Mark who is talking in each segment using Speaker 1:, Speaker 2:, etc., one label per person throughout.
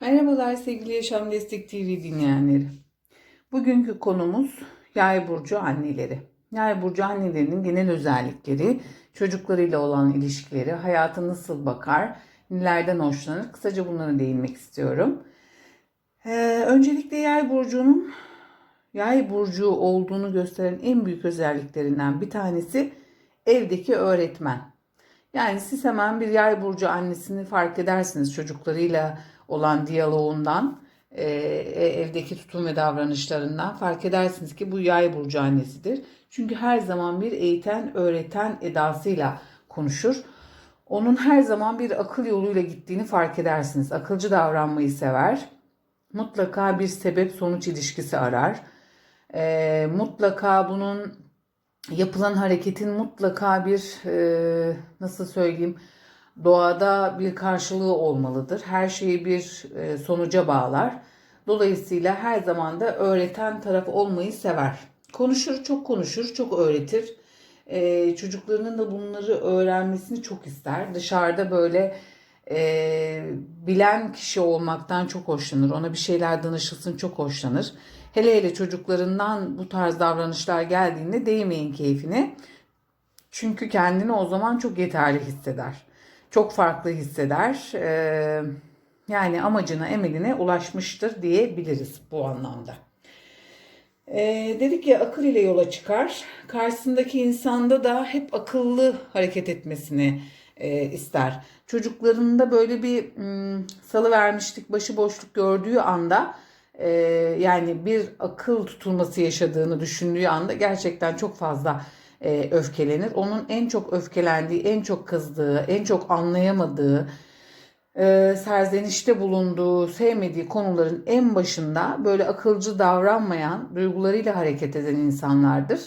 Speaker 1: Merhabalar sevgili Yaşam Destek TV dinleyenleri. Bugünkü konumuz Yay burcu anneleri. Yay burcu annelerinin genel özellikleri, çocuklarıyla olan ilişkileri, hayata nasıl bakar, nelerden hoşlanır? Kısaca bunlara değinmek istiyorum. Ee, öncelikle Yay burcunun Yay burcu olduğunu gösteren en büyük özelliklerinden bir tanesi evdeki öğretmen. Yani siz hemen bir yay burcu annesini fark edersiniz çocuklarıyla olan diyaloğundan, e, evdeki tutum ve davranışlarından fark edersiniz ki bu yay burcu annesidir. Çünkü her zaman bir eğiten, öğreten edasıyla konuşur. Onun her zaman bir akıl yoluyla gittiğini fark edersiniz. Akılcı davranmayı sever. Mutlaka bir sebep sonuç ilişkisi arar. E, mutlaka bunun yapılan hareketin mutlaka bir e, nasıl söyleyeyim doğada bir karşılığı olmalıdır. Her şeyi bir e, sonuca bağlar. Dolayısıyla her zaman da öğreten taraf olmayı sever. Konuşur, çok konuşur, çok öğretir. E, çocuklarının da bunları öğrenmesini çok ister. Dışarıda böyle e, bilen kişi olmaktan çok hoşlanır. Ona bir şeyler danışılsın çok hoşlanır. Hele hele çocuklarından bu tarz davranışlar geldiğinde değmeyin keyfine. Çünkü kendini o zaman çok yeterli hisseder. Çok farklı hisseder. Ee, yani amacına, emeline ulaşmıştır diyebiliriz bu anlamda. Ee, dedik ya akıl ile yola çıkar. Karşısındaki insanda da hep akıllı hareket etmesini e, ister. Çocuklarında böyle bir m, salı vermişlik, başıboşluk gördüğü anda e, yani bir akıl tutulması yaşadığını düşündüğü anda gerçekten çok fazla e, öfkelenir. Onun en çok öfkelendiği, en çok kızdığı, en çok anlayamadığı, e, serzenişte bulunduğu, sevmediği konuların en başında böyle akılcı davranmayan, duygularıyla hareket eden insanlardır.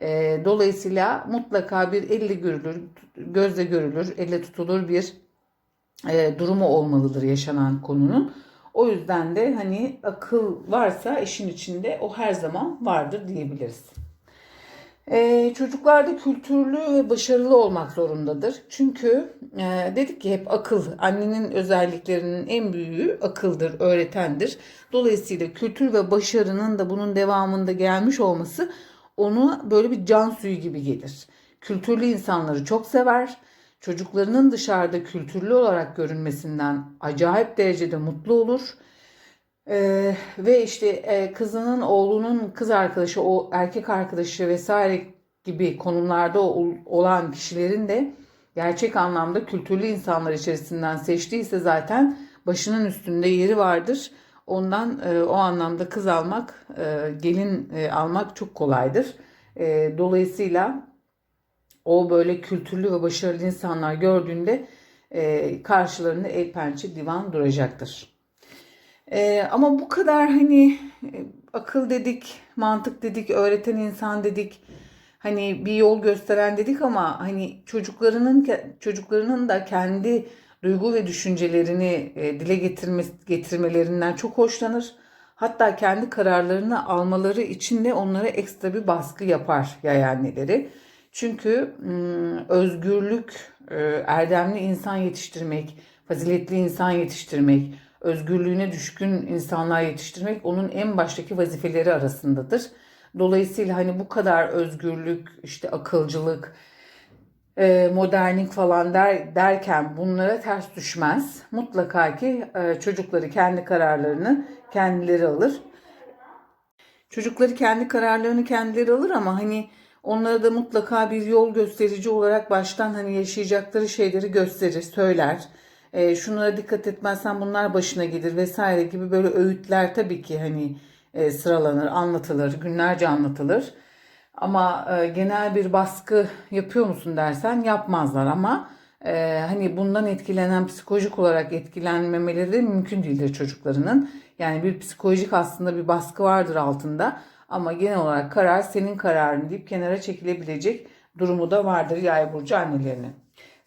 Speaker 1: E, dolayısıyla mutlaka bir elle görülür, gözle görülür, elle tutulur bir e, durumu olmalıdır yaşanan konunun. O yüzden de hani akıl varsa işin içinde o her zaman vardır diyebiliriz. Ee, çocuklarda kültürlü ve başarılı olmak zorundadır. Çünkü e, dedik ki hep akıl, annenin özelliklerinin en büyüğü akıldır, öğretendir. Dolayısıyla kültür ve başarının da bunun devamında gelmiş olması onu böyle bir can suyu gibi gelir. Kültürlü insanları çok sever. Çocuklarının dışarıda kültürlü olarak görünmesinden acayip derecede mutlu olur. Ee, ve işte e, kızının oğlunun kız arkadaşı, o erkek arkadaşı vesaire gibi konumlarda ol, olan kişilerin de gerçek anlamda kültürlü insanlar içerisinden seçtiyse zaten başının üstünde yeri vardır. Ondan e, o anlamda kız almak, e, gelin e, almak çok kolaydır. E, dolayısıyla o böyle kültürlü ve başarılı insanlar gördüğünde e, karşılarında el pençe divan duracaktır. E, ama bu kadar hani e, akıl dedik, mantık dedik, öğreten insan dedik, hani bir yol gösteren dedik ama hani çocuklarının çocuklarının da kendi duygu ve düşüncelerini e, dile getirme, getirmelerinden çok hoşlanır. Hatta kendi kararlarını almaları için de onlara ekstra bir baskı yapar yay. Çünkü özgürlük, e, erdemli insan yetiştirmek, faziletli insan yetiştirmek, özgürlüğüne düşkün insanlar yetiştirmek onun en baştaki vazifeleri arasındadır. Dolayısıyla hani bu kadar özgürlük, işte akılcılık, e, modernlik falan der, derken bunlara ters düşmez. Mutlaka ki e, çocukları kendi kararlarını kendileri alır. Çocukları kendi kararlarını kendileri alır ama hani onlara da mutlaka bir yol gösterici olarak baştan hani yaşayacakları şeyleri gösterir, söyler. E, şunlara dikkat etmezsen bunlar başına gelir vesaire gibi böyle öğütler tabii ki hani e, sıralanır, anlatılır, günlerce anlatılır. Ama e, genel bir baskı yapıyor musun dersen yapmazlar ama e, hani bundan etkilenen psikolojik olarak etkilenmemeleri de mümkün değildir çocuklarının. Yani bir psikolojik aslında bir baskı vardır altında ama genel olarak karar senin kararın deyip kenara çekilebilecek durumu da vardır yay burcu annelerinin.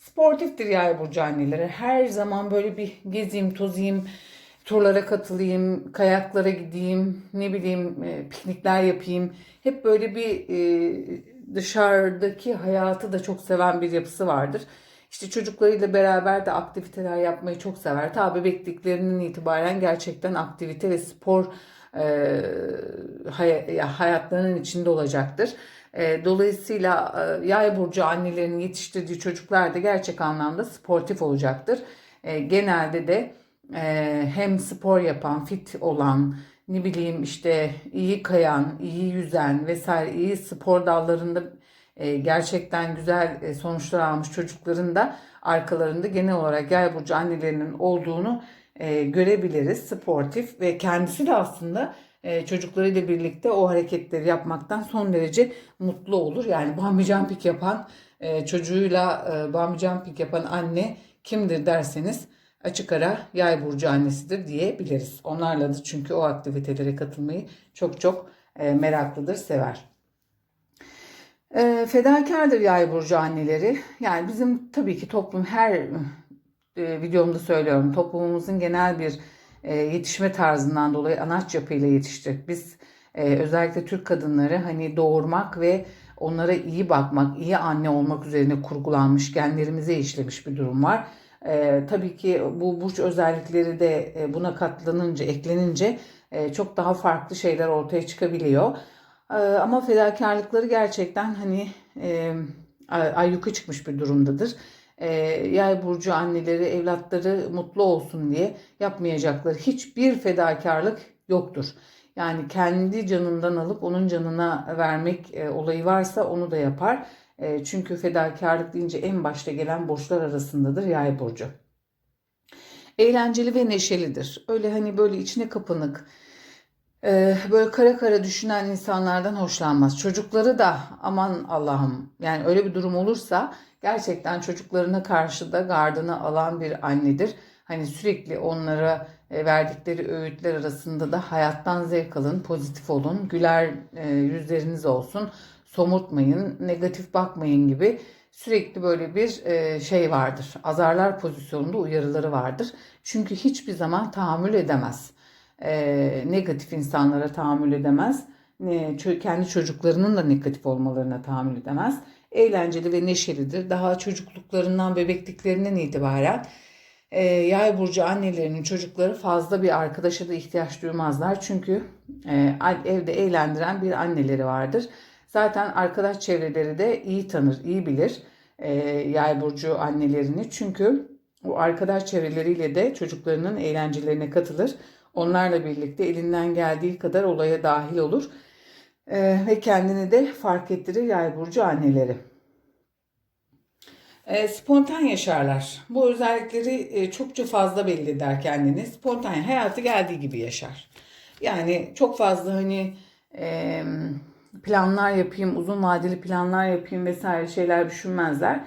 Speaker 1: Sportiftir yay burcu anneleri. Her zaman böyle bir gezeyim, tozayım, turlara katılayım, kayaklara gideyim, ne bileyim e, piknikler yapayım. Hep böyle bir e, dışarıdaki hayatı da çok seven bir yapısı vardır. İşte çocuklarıyla beraber de aktiviteler yapmayı çok sever. Ta bebekliklerinden itibaren gerçekten aktivite ve spor e, hay- ya hayatlarının içinde olacaktır. E, dolayısıyla e, yay burcu annelerin yetiştirdiği çocuklar da gerçek anlamda sportif olacaktır. E, genelde de e, hem spor yapan, fit olan, ne bileyim işte iyi kayan, iyi yüzen vesaire iyi spor dallarında e, gerçekten güzel e, sonuçlar almış çocukların da arkalarında genel olarak yay burcu annelerinin olduğunu e, görebiliriz. Sportif ve kendisi de aslında e, çocuklarıyla birlikte o hareketleri yapmaktan son derece mutlu olur. Yani bungee jumping yapan e, çocuğuyla e, bungee jumping yapan anne kimdir derseniz açık ara yay burcu annesidir diyebiliriz. Onlarla da çünkü o aktivitelere katılmayı çok çok e, meraklıdır, sever. E, fedakardır yay burcu anneleri. Yani bizim tabii ki toplum her videomda söylüyorum. Toplumumuzun genel bir e, yetişme tarzından dolayı anaç yapıyla yetiştik. Biz e, özellikle Türk kadınları hani doğurmak ve onlara iyi bakmak, iyi anne olmak üzerine kurgulanmış, genlerimize işlemiş bir durum var. E, tabii ki bu burç özellikleri de e, buna katlanınca, eklenince e, çok daha farklı şeyler ortaya çıkabiliyor. E, ama fedakarlıkları gerçekten hani e, ayyuka çıkmış bir durumdadır. E, yay burcu anneleri evlatları mutlu olsun diye yapmayacakları hiçbir fedakarlık yoktur. Yani kendi canından alıp onun canına vermek e, olayı varsa onu da yapar. E, çünkü fedakarlık deyince en başta gelen borçlar arasındadır yay burcu. Eğlenceli ve neşelidir. Öyle hani böyle içine kapanık, e, böyle kara kara düşünen insanlardan hoşlanmaz. Çocukları da aman Allah'ım yani öyle bir durum olursa gerçekten çocuklarına karşı da gardını alan bir annedir. Hani sürekli onlara e, verdikleri öğütler arasında da hayattan zevk alın, pozitif olun, güler e, yüzleriniz olsun, somurtmayın, negatif bakmayın gibi sürekli böyle bir e, şey vardır. Azarlar pozisyonunda uyarıları vardır. Çünkü hiçbir zaman tahammül edemez. Negatif insanlara tahammül edemez. Kendi çocuklarının da negatif olmalarına tahammül edemez eğlenceli ve neşelidir. Daha çocukluklarından, bebekliklerinden itibaren e, yay burcu annelerinin çocukları fazla bir arkadaşa da ihtiyaç duymazlar. Çünkü e, evde eğlendiren bir anneleri vardır. Zaten arkadaş çevreleri de iyi tanır, iyi bilir e, yay burcu annelerini. Çünkü o arkadaş çevreleriyle de çocuklarının eğlencelerine katılır. Onlarla birlikte elinden geldiği kadar olaya dahil olur e, ve kendini de fark ettirir yay burcu anneleri. E, spontan yaşarlar. Bu özellikleri e, çokça fazla belli eder kendini. Spontan hayatı geldiği gibi yaşar. Yani çok fazla hani e, planlar yapayım, uzun vadeli planlar yapayım vesaire şeyler düşünmezler.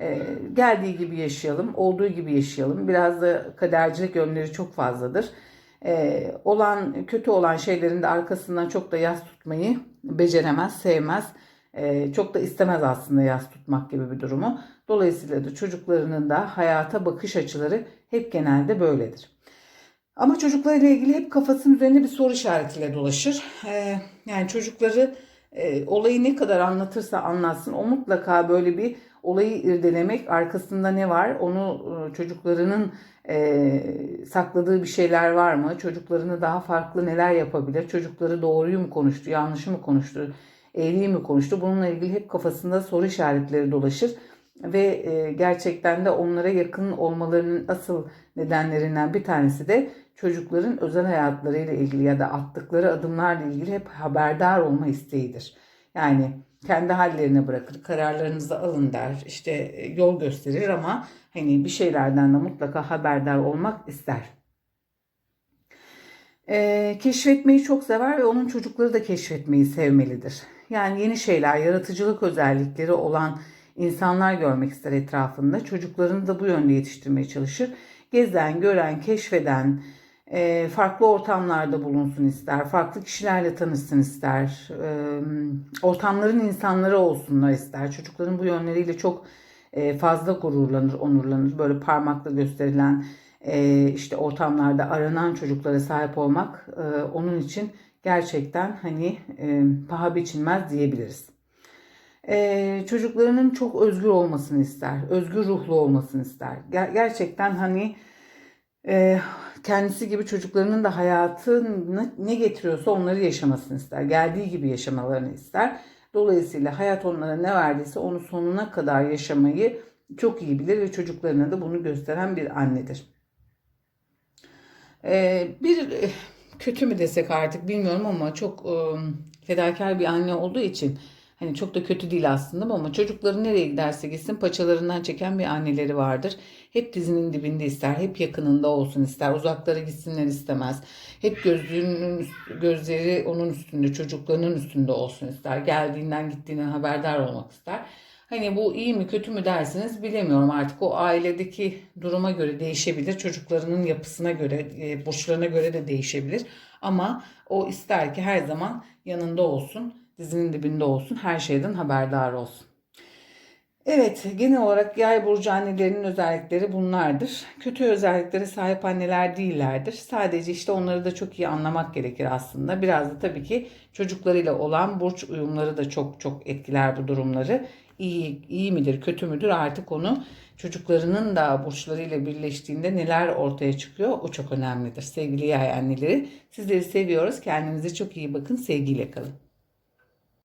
Speaker 1: E, geldiği gibi yaşayalım, olduğu gibi yaşayalım. Biraz da kadercilik yönleri çok fazladır e, olan kötü olan şeylerin de arkasından çok da yas tutmayı beceremez, sevmez. E, çok da istemez aslında yas tutmak gibi bir durumu. Dolayısıyla da çocuklarının da hayata bakış açıları hep genelde böyledir. Ama çocuklarıyla ilgili hep kafasının üzerinde bir soru işaretiyle dolaşır. E, yani çocukları e, olayı ne kadar anlatırsa anlatsın o mutlaka böyle bir olayı irdelemek arkasında ne var onu e, çocuklarının e, sakladığı bir şeyler var mı çocuklarını daha farklı neler yapabilir çocukları doğruyu mu konuştu yanlışı mı konuştu eğriyi mi konuştu bununla ilgili hep kafasında soru işaretleri dolaşır ve e, gerçekten de onlara yakın olmalarının asıl nedenlerinden bir tanesi de çocukların özel hayatlarıyla ilgili ya da attıkları adımlarla ilgili hep haberdar olma isteğidir. Yani kendi hallerine bırakır, kararlarınızı alın der, işte e, yol gösterir ama hani bir şeylerden de mutlaka haberdar olmak ister. Ee, keşfetmeyi çok sever ve onun çocukları da keşfetmeyi sevmelidir. Yani yeni şeyler, yaratıcılık özellikleri olan insanlar görmek ister etrafında. Çocuklarını da bu yönde yetiştirmeye çalışır. Gezen, gören, keşfeden, e, farklı ortamlarda bulunsun ister, farklı kişilerle tanışsın ister, e, ortamların insanları olsunlar ister. Çocukların bu yönleriyle çok e, fazla gururlanır, onurlanır. Böyle parmakla gösterilen e, işte ortamlarda aranan çocuklara sahip olmak e, onun için gerçekten hani e, paha biçilmez diyebiliriz. Ee, çocuklarının çok özgür olmasını ister. Özgür ruhlu olmasını ister. Ger- gerçekten hani e, kendisi gibi çocuklarının da hayatını ne getiriyorsa onları yaşamasını ister. Geldiği gibi yaşamalarını ister. Dolayısıyla hayat onlara ne verdiyse onu sonuna kadar yaşamayı çok iyi bilir ve çocuklarına da bunu gösteren bir annedir. Ee, bir e, kötü mü desek artık bilmiyorum ama çok e, fedakar bir anne olduğu için hani çok da kötü değil aslında ama çocukları nereye giderse gitsin paçalarından çeken bir anneleri vardır. Hep dizinin dibinde ister, hep yakınında olsun ister, uzaklara gitsinler istemez. Hep gözlüğünün gözleri onun üstünde, çocuklarının üstünde olsun ister. Geldiğinden gittiğinden haberdar olmak ister. Hani bu iyi mi kötü mü dersiniz bilemiyorum artık o ailedeki duruma göre değişebilir. Çocuklarının yapısına göre, e, burçlarına göre de değişebilir. Ama o ister ki her zaman yanında olsun, dizinin dibinde olsun, her şeyden haberdar olsun. Evet, genel olarak yay burcu annelerinin özellikleri bunlardır. Kötü özelliklere sahip anneler değillerdir. Sadece işte onları da çok iyi anlamak gerekir aslında. Biraz da tabii ki çocuklarıyla olan burç uyumları da çok çok etkiler bu durumları. İyi, iyi midir, kötü müdür artık onu çocuklarının da burçlarıyla birleştiğinde neler ortaya çıkıyor o çok önemlidir. Sevgili yay anneleri sizleri seviyoruz. Kendinize çok iyi bakın. Sevgiyle kalın.